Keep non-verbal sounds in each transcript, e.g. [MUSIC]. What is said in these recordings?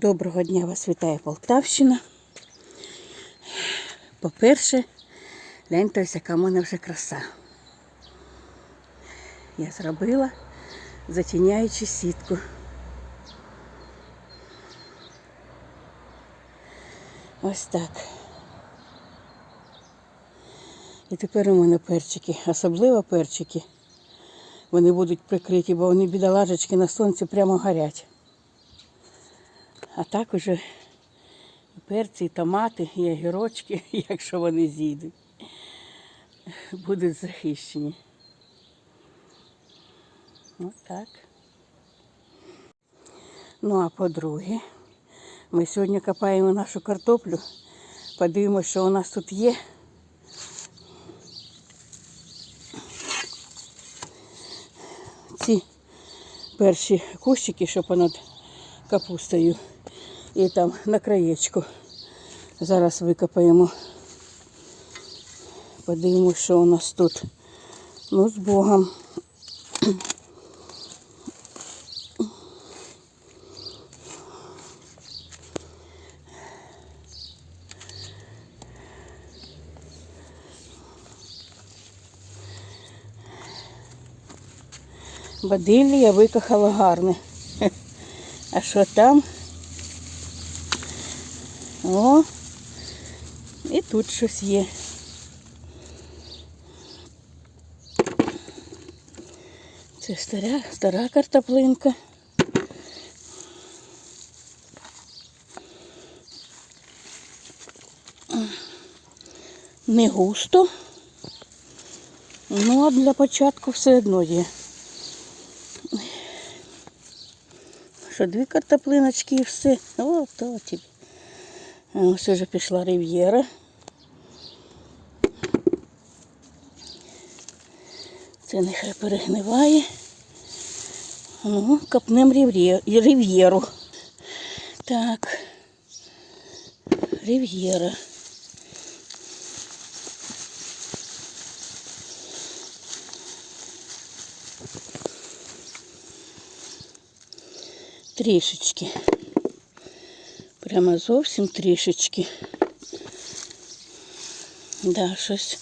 Доброго дня вас вітає Полтавщина. По-перше, гляньте, ось яка в мене вже краса. Я зробила затіняючи сітку. Ось так. І тепер у мене перчики, особливо перчики. Вони будуть прикриті, бо вони бідолажечки на сонці прямо горять. А так уже перці, томати, і огірочки, [LAUGHS] якщо вони зійдуть, будуть захищені. Ось так. Ну а по-друге, ми сьогодні копаємо нашу картоплю. Подивимося, що у нас тут є. Ці перші кущики, що понад капустою. І там на краєчку. Зараз викопаємо. Подивимося, що у нас тут. Ну, з Богом. Бадиллі я викохала гарне. [LAUGHS] А що там? О, і тут щось є. Це стара, стара картоплинка. Не густо. Ну, а для початку все одно є. Що дві картоплиночки і все. О, то тобі. Ось вже пішла рив'єра. Це нехай перегниває. Ну, копнем рив'єру. Так. Рив'єра. Трішечки. Прямо зовсім трішечки. Да, щось.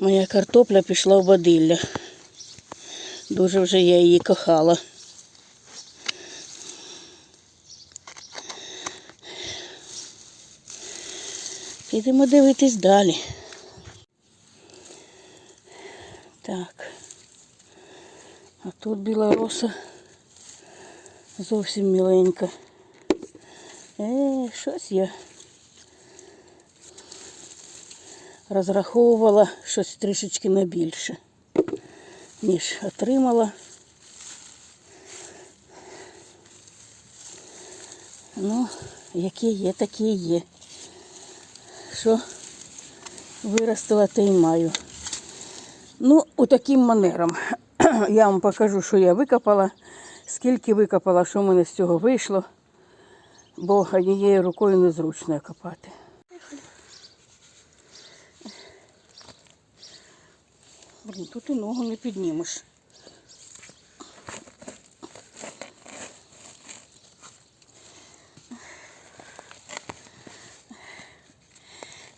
Моя картопля пішла в водилля. Дуже вже я її кохала. Підемо дивитись далі. Так. А тут білороса зовсім міленька. Е, щось я розраховувала щось трішечки на більше, ніж отримала. Ну, які є, такі є. Що виростила, те й маю. Ну, у таким манером. [CLEARS THROAT] Я вам покажу, що я викопала, скільки викопала, що в мене з цього вийшло бо однією рукою незручно копати. Блін, тут і ногу не піднімеш.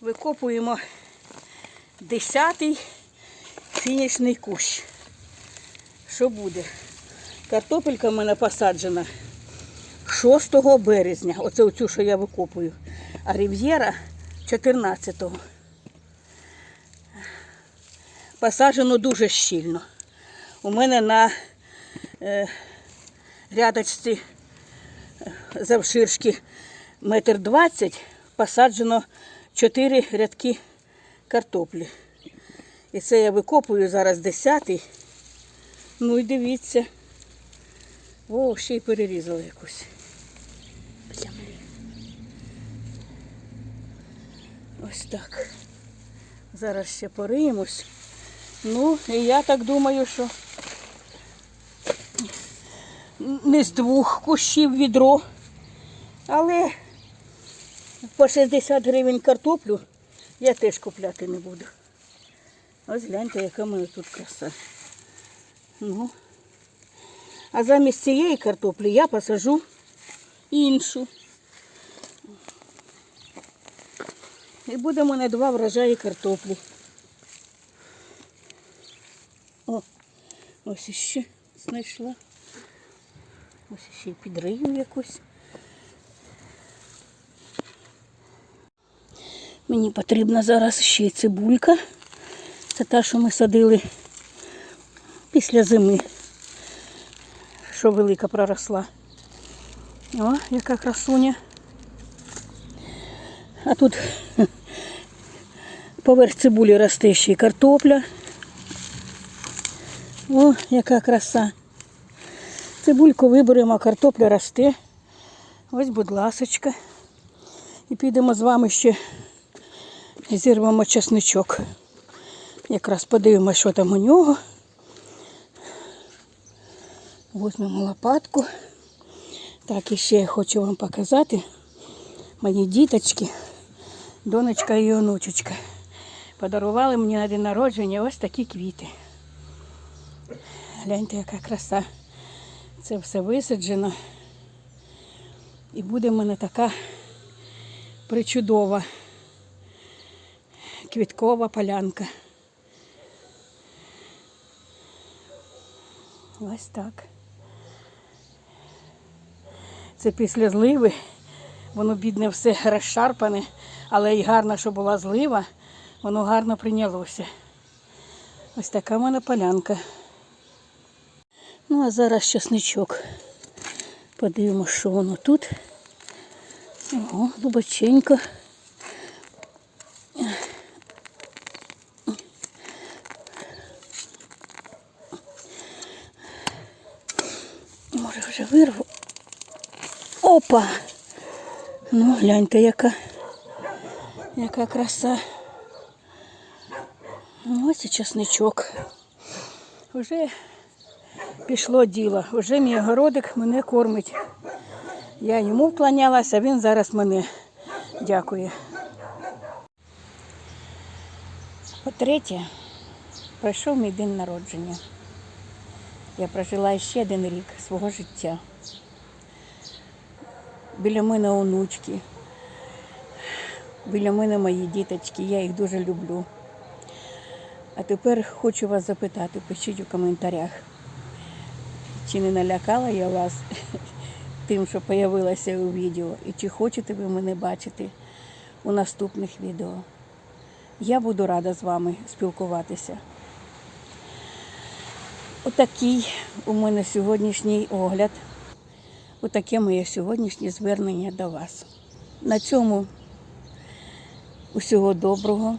Викопуємо десятий фінішний кущ. Що буде? Картопелька в мене посаджена 6 березня. Оце оцю, що я викопую. А Рів'єра 14-го. Посаджено дуже щільно. У мене на е, рядочці е, завширшки метр двадцять посаджено 4 рядки картоплі. І це я викопую зараз 10-й. Ну і дивіться. О, ще й перерізала якусь. Землі. Ось так. Зараз ще пориємось. Ну, і я так думаю, що не з двох кущів відро, але по 60 гривень картоплю я теж купляти не буду. Ось гляньте, яка мене тут краса. Ну. А замість цієї картоплі я посажу іншу. І буде в мене два врожаї картоплі. О, ось іще знайшла. Ось ще підрию якусь. Мені потрібна зараз ще й цибулька. Це та, що ми садили після зими, що велика проросла. О, яка красуня. А тут поверх цибулі росте ще й картопля. О, яка краса. Цибульку виберемо, а картопля росте. Ось, будь ласочка. І підемо з вами ще зірвемо чесничок. Якраз подивимося, що там у нього. Візьмемо лопатку. Так, і ще я хочу вам показати мої діточки, донечка і онучечка. Подарували мені на день народження ось такі квіти. Гляньте, яка краса. Це все висаджено. І буде в мене така причудова квіткова полянка. Ось так. Це після зливи. Воно бідне все розшарпане, але й гарно, що була злива, воно гарно прийнялося. Ось така в мене полянка. Ну, а зараз чесничок. Подивимося, що воно тут. О, глибоченько. Може вже вирву. Опа! Ну, гляньте, яка, яка краса. Ось і чесничок. Вже пішло діло. Вже мій огородик мене кормить. Я йому вклонялася, він зараз мене дякує. По-третє, пройшов мій день народження. Я прожила ще один рік свого життя. Біля мене онучки, біля мене мої діточки, я їх дуже люблю. А тепер хочу вас запитати, пишіть у коментарях, чи не налякала я вас [LAUGHS] тим, що з'явилося у відео, і чи хочете ви мене бачити у наступних відео. Я буду рада з вами спілкуватися. Отакий у мене сьогоднішній огляд. Отаке моє сьогоднішнє звернення до вас. На цьому усього доброго.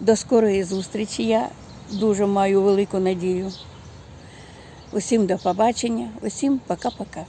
До скорої зустрічі. Я дуже маю велику надію. Усім до побачення, усім пока-пока.